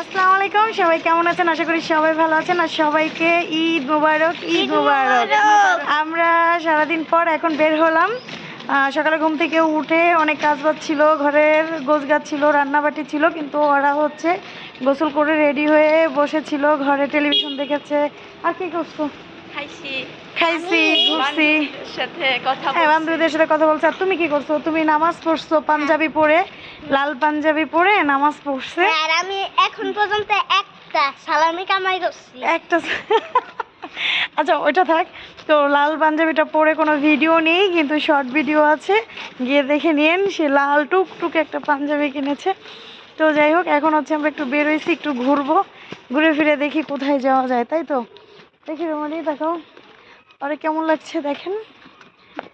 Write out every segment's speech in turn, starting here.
আসসালামু আলাইকুম সবাই কেমন আছেন? আশা করি সবাই ভালো আছেন আর সবাইকে ঈদ মুবারক ঈদ মোবারক। আমরা সারাদিন পর এখন বের হলাম। সকালে ঘুম থেকে উঠে অনেক কাজ বাজ ছিল ঘরের গোছ গাছ ছিল রান্নাবাটি ছিল কিন্তু ওরা হচ্ছে গোসল করে রেডি হয়ে বসেছিল ঘরে টেলিভিশন দেখেছে। আর কি করছ? খাইছি। খাইছি ঘুরছি। সাথে কথা হ্যাঁ বান্ধবীদের সাথে কথা বলছে। আর তুমি কি করছ? তুমি নামাজ পড়ছো পাঞ্জাবি পরে লাল পাঞ্জাবি পরে নামাজ পড়ছে? আর আমি এখন পর্যন্ত একটা সালামি কামাই করছি। একটা আচ্ছা ওইটা থাক। তো লাল পাঞ্জাবিটা পরে কোনো ভিডিও নেই কিন্তু শর্ট ভিডিও আছে। গিয়ে দেখে নিন সে লাল টুকটুক একটা পাঞ্জাবি কিনেছে। তো যাই হোক এখন হচ্ছে আমরা একটু বেরোইছি একটু ঘুরবো। ঘুরে ফিরে দেখি কোথায় যাওয়া যায় তাই তো? দেখি রোমানি দেখাও আরে কেমন লাগছে দেখেন?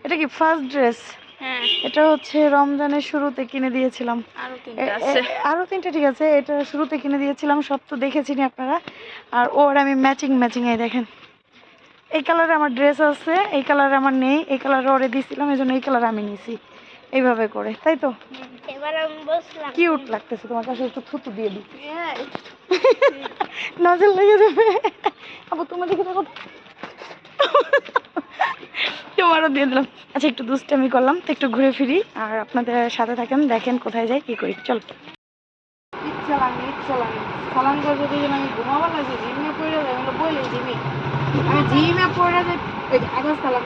এটা কি ফার্স্ট ড্রেস হ্যাঁ। এটা হচ্ছে রমজানের শুরুতে কিনে দিয়েছিলাম। আরও তিনটা ঠিক আছে। এটা শুরুতে কিনে দিয়েছিলাম সব তো দেখেছিনি আপনারা। আর ওর আমি ম্যাচিং ম্যাচিং এই দেখেন। এই কালারে আমার ড্রেস আছে এই কালারে আমার নেই এই কালারে ওরে দিয়েছিলাম এই জন্য এই কালার আমি নিয়েছি এইভাবে করে তাই তো? কিউট লাগতেছে তোমার কাছে একটু থুতু দিয়ে দিই। হ্যাঁ, নজর লেগে যাবে। আবু, তোমার দিকে দেখো তোমারও দিয়ে দিলাম। আচ্ছা একটু দুষ্টামি করলাম, তো একটু ঘুরে ফিরি। আর আপনাদের সাথে থাকেন, দেখেন কোথায় যাই কি করি। চল। ইচ্ছালাম ইচ্ছালাম আমি জিমে বলি জিমি। যাই আবার সালাম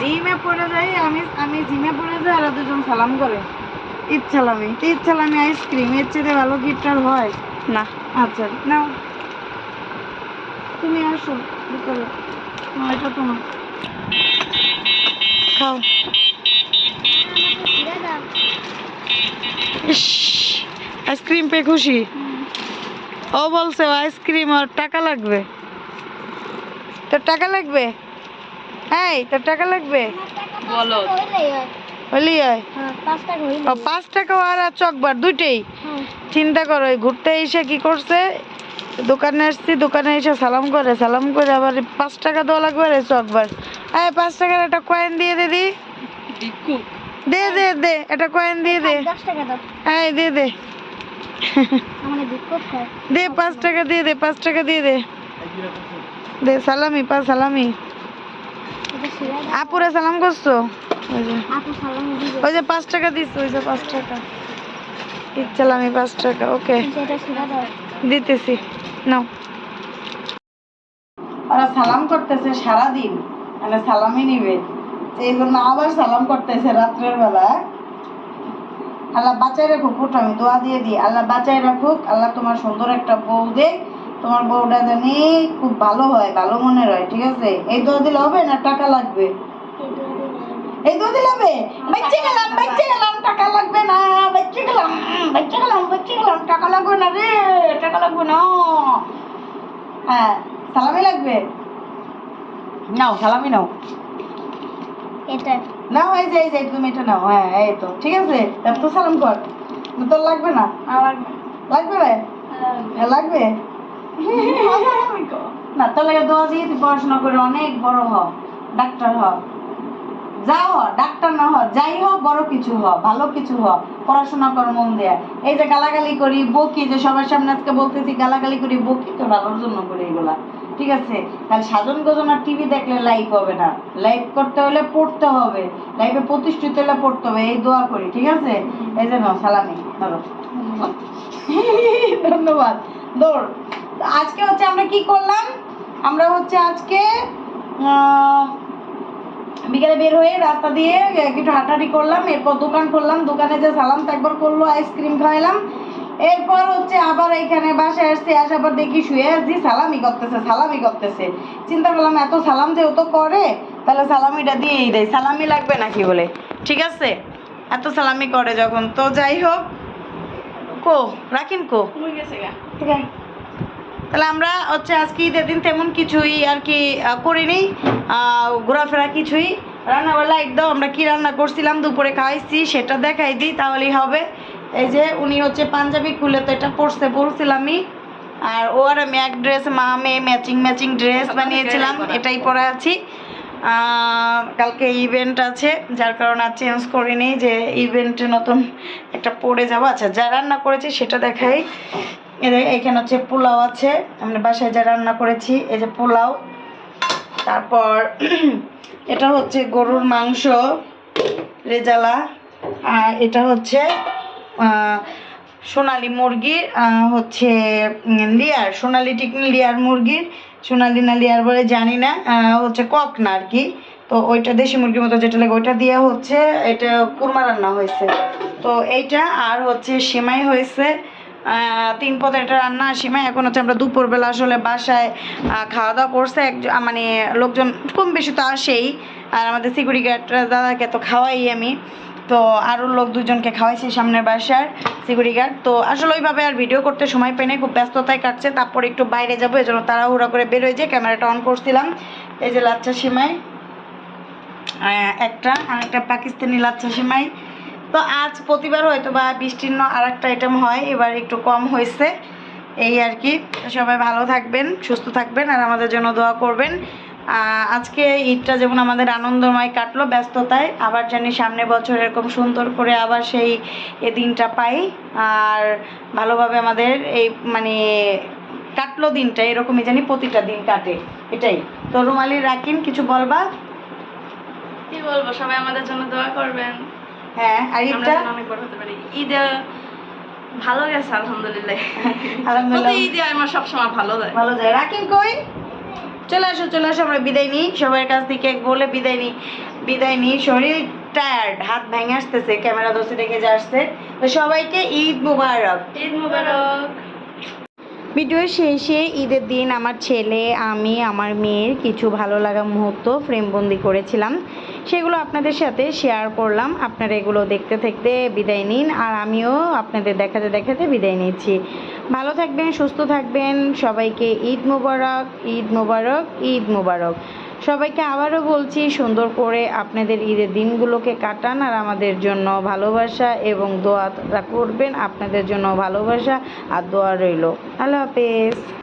জিমে যাই আমি আমি জিমে যাই দুজন সালাম করে। আইসক্রিম, এর চেয়ে ভালো গিফট আর হয়। না। আচ্ছা নাও। তুমি আসো ভিতরে। এটা তো না খাও। ইস আইসক্রিম পেয়ে খুশি। ও বলছে আইসক্রিম আর টাকা লাগবে। তোর টাকা লাগবে? এই তোর টাকা লাগবে? বলো। হলি আয়। হ্যাঁ পাঁচ টাকা আর চকবার দুইটাই। হ্যাঁ। চিন্তা করো ঘুরতে এসে কি করছে? দোকানে আসছি দোকানে এসে সালাম করে সালাম করে আবার পাঁচ টাকা দেওয়া লাগবে রে চকবার এই পাঁচ টাকার একটা কয়েন দিয়ে দে দে। দে দে একটা কয়েন দিয়ে দে। দশ টাকা দাও। এই দে দে। দে পাঁচ টাকা দিয়ে দে পাঁচ টাকা দিয়ে দে। দে সালামি পা সালামি। আপুরে সালাম করছ? ওই যে। পাঁচ টাকা দিস ওই যে পাঁচ টাকা। ইচ্ছালামি পাঁচ টাকা ওকে। দিতেছি নাও। ওরা সালাম করতেছে সারাদিন মানে সালামই নিবে। এই জন্য আবার সালাম করতেছে রাত্রের বেলা। আল্লাহ বাঁচাই রাখুক ওটা আমি দোয়া দিয়ে দিই। আল্লাহ বাঁচাই রাখুক আল্লাহ তোমার সুন্দর একটা বউ দে তোমার বউটা জানি খুব ভালো হয় ভালো মনের হয় ঠিক আছে? এই দোয়া দিলে হবে না টাকা লাগবে? এই দোয়া দিলে হবে? বাচ্চা গেলাম বাচ্চা গেলাম টাকা লাগবে না বাচ্চা গেলাম বাচ্চা গেলাম বাচ্চা গেলাম টাকা লাগবে না রে টাকা লাগবে না। হ্যাঁ সালামি লাগবে? নাও সালামি নাও। এটা। নাও এই যে এই যে তুমি এটা নাও হ্যাঁ এই তো ঠিক আছে? তার তো সালাম কর। তোর লাগবে না? লাগবে রে? হ্যাঁ, লাগবে? না তোর দোয়া দিয়ে তুই পড়াশোনা করে অনেক বড় হ ডাক্তার হ। যা হ ডাক্তার না হ যাই হ বড় কিছু হ ভালো কিছু হ পড়াশোনা কর মন দেয়া। এই যে গালাগালি করি বকি যে সবার সামনে আজকে বলতেছি গালাগালি করি বকি তো ভালোর জন্য করি এগুলা। ঠিক আছে? তাহলে সাজন গোজন আর টিভি দেখলে লাইভ হবে না। লাইভ করতে হলে পড়তে হবে। লাইভে প্রতিষ্ঠিত হলে পড়তে হবে এই দোয়া করি ঠিক আছে? এই যে নাও সালামি ধরো। ধন্যবাদ। দৌড়। আজকে হচ্ছে আমরা কি করলাম? আমরা হচ্ছে আজকে বিকেলে বের হয়ে রাস্তা দিয়ে একটু হাঁটাহাঁটি করলাম এরপর দোকান করলাম দোকানে যে সালাম একবার করল আইসক্রিম খাইলাম এরপর হচ্ছে আবার এখানে বাসায় আসছে আসার পর দেখি শুয়ে আসছি সালামি করতেছে সালামি করতেছে। চিন্তা করলাম এত সালাম যে ও তো করে তাহলে সালামিটা দিয়েই দেয় সালামি লাগবে নাকি বলে? ঠিক আছে? এত সালামি করে যখন। তো যাই হোক কো রাখিন কো। ঠিক আছে। তাহলে আমরা হচ্ছে আজকে ঈদের দিন তেমন কিছুই আর কি করিনি। ঘোরাফেরা কিছুই। রান্নাবেলা একদম আমরা কি রান্না করছিলাম দুপুরে খাইছি সেটা দেখাই দিই তাহলেই হবে। এই যে উনি হচ্ছে পাঞ্জাবি খুলে তো এটা পরতে বলছিলামই আর ও আর আমি এক ড্রেস মা মেয়ে ম্যাচিং ম্যাচিং ড্রেস বানিয়েছিলাম এটাই পরে আছি। কালকে ইভেন্ট আছে যার কারণে আর চেঞ্জ করিনি যে ইভেন্টে নতুন একটা পরে যাব। আচ্ছা যা রান্না করেছি সেটা দেখাই। এদের এখানে হচ্ছে পোলাও আছে। আমরা বাসায় যা রান্না করেছি, এই যে পোলাও। তারপর এটা হচ্ছে গরুর মাংস, রেজালা। আর এটা হচ্ছে সোনালি মুরগির হচ্ছে লিয়ার, সোনালি টিকনি লিয়ার মুরগির সোনালি না লিয়ার বলে জানি না হচ্ছে কক না আর কি। তো ওইটা দেশি মুরগির মতো যেটা লাগে ওইটা দিয়ে হচ্ছে, এটা কুরমা রান্না হয়েছে। তো এইটা আর হচ্ছে সিমাই হয়েছে। তিন পদের একটা রান্না সিমাই এখন হচ্ছে আমরা দুপুরবেলা আসলে বাসায় খাওয়া দাওয়া করছে। এক মানে লোকজন কম বেশি তো আসেই। আর আমাদের সিকিউরিটি গার্ড দাদাকে তো খাওয়াই আমি। তো আরও লোক দুজনকে খাওয়াইছি সামনের বাসার সিকিউরিটি গার্ড তো আসলে ওইভাবে আর ভিডিও করতে সময় পাই নাই, খুব ব্যস্ততায় কাটছে। তারপর একটু বাইরে যাব এই জন্য তাড়াহুড়া করে বেরোয় যে ক্যামেরাটা অন করছিলাম। এই যে লাচ্চা সিমাই একটা আর একটা পাকিস্তানি লাচ্চা সিমাই। তো আজ প্রতিবার হয়তো বা বৃষ্টির আর একটা আইটেম হয়, এবার একটু কম হয়েছে। এই আর কি। সবাই ভালো থাকবেন, সুস্থ থাকবেন, আর আমাদের জন্য দোয়া করবেন। আজকে ঈদটা যেমন আমাদের আনন্দময় কাটলো ব্যস্ততায়, আবার জানি সামনে বছর এরকম সুন্দর করে আবার সেই এ দিনটা পাই। আর ভালোভাবে আমাদের এই মানে কাটলো দিনটা, এরকমই জানি প্রতিটা দিন কাটে। এটাই। তো রুমালি রাখিন কিছু বলবা? কি বলব? সবাই আমাদের জন্য দোয়া করবেন। হ্যাঁ আর ঈদটা? অনেক বড় হতে পারি। ঈদে ভালো গেছে আলহামদুলিল্লাহ। আলহামদুলিল্লাহ। প্রতি আমার সবসময় ভালো যায়। ভালো যায়। রাকিন কই? চলে আসো চলে আসো আমরা বিদায় নিই। সবার কাছ থেকে বলে বিদায় নিই। বিদায় নিই। শরীর টায়ার্ড হাত ভেঙে আসতেছে ক্যামেরা দোষে দেখে যে আসছে। তো সবাইকে ঈদ মুবারক। ঈদ মুবারক। ভিডিওর শেষে ঈদের দিন আমার ছেলে, আমি, আমার মেয়ের কিছু ভালো লাগা মুহূর্ত ফ্রেমবন্দি করেছিলাম। সেগুলো আপনাদের সাথে শেয়ার করলাম। আপনারা এগুলো দেখতে থাকতে বিদায় নিন আর আমিও আপনাদের দেখাতে দেখাতে বিদায় নিচ্ছি। ভালো থাকবেন, সুস্থ থাকবেন। সবাইকে ঈদ মোবারক ঈদ মোবারক, ঈদ মুবারক। সবাইকে আবারও বলছি, সুন্দর করে আপনাদের ঈদের দিনগুলোকে কাটান আর আমাদের জন্য ভালোবাসা এবং দোয়া করবেন। আপনাদের জন্য ভালোবাসা আর দোয়া রইল। আল্লাহ হাফেজ।